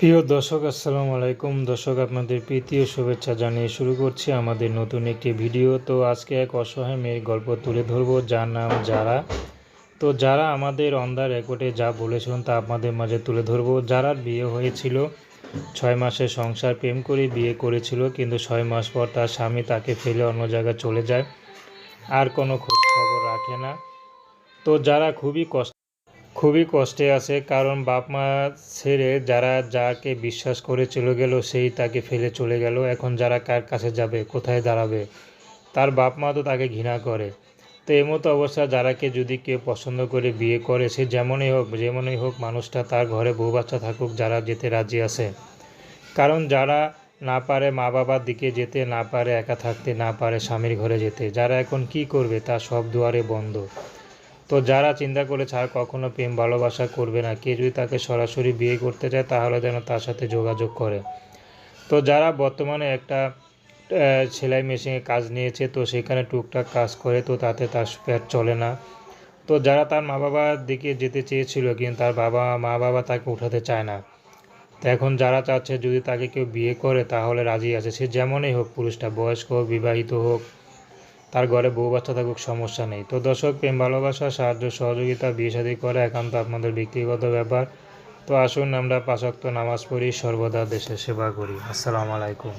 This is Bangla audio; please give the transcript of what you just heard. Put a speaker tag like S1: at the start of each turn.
S1: প্রিয় দর্শক, আসসালামু আলাইকুম। দর্শক, আপনাদের প্রীতি ও শুভেচ্ছা জানিয়ে শুরু করছি আমাদের নতুন একটি ভিডিও। তো আজকে এক অসহায় মেয়ের গল্প তুলে ধরবো, যার নাম যারা। তো যারা আমাদের অন্ধার রেকর্ডে যা বলেছিলেন তা আপনাদের মাঝে তুলে ধরবো। যারার বিয়ে হয়েছিল, ছয় মাসের সংসার প্রেম করে বিয়ে করেছিল, কিন্তু ছয় মাস পর তার স্বামী তাকে ফেলে অন্য জায়গায় চলে যায়। আর কোনো খোঁজ খবর রাখে না। তো যারা খুবই কষ্ট খুবই কষ্টে আছে, কারণ বাপ মা ছেড়ে যারা যাকে বিশ্বাস করে চলে গেল, সেই তাকে ফেলে চলে গেল। এখন যারা কার কাছে যাবে, কোথায় দাঁড়াবে? তার বাপ মা তো তাকে ঘৃণা করে। তো এই মতো অবস্থা যারাকে যদি কেউ পছন্দ করে বিয়ে করে, সে যেমনই হোক যেমনই হোক মানুষটা তার ঘরে বউ বাচ্চা থাকুক, যারা যেতে রাজি আছে। কারণ যারা না পারে মা বাবার দিকে যেতে, না পারে একা থাকতে, না পারে স্বামীর ঘরে যেতে, যারা এখন কি করবে তা সব দুয়ারে বন্ধ। তো যারা চিন্তা করেছে আর কখনো প্রেম, ভালোবাসা করবে না কে যদি তাকে সরাসরি বিয়ে করতে চায়, তাহলে যেন তার সাথে যোগাযোগ করে। তো যারা বর্তমানে একটা সেলাই মেশিনে কাজ নিয়েছে, তো সেখানে টুকটাক কাজ করে, তো তাতে তার পেট চলে না। তো যারা তার মা বাবার দিকে যেতে চেয়েছিল, কিন্তু তার বাবা মা বাবা তাকে উঠাতে চায় না। তো এখন যারা চাচ্ছে যদি তাকে কেউ বিয়ে করে, তাহলে রাজি আছে। সে যেমনই হোক, পুরুষটা বয়স্ক হোক বিবাহিত হোক তার ঘরে বউ বাচ্চা থাকুক, সমস্যা নেই। তো দর্শক, প্রেম, ভালোবাসা, সাহায্য, সহযোগিতা, বিয়ে শাদী করা একান্ত আপনাদের ব্যক্তিগত ব্যাপার। তো আসুন আমরা পাশাক্ত নামাজ পড়ি, সর্বদা দেশের সেবা করি। আসসালামু আলাইকুম।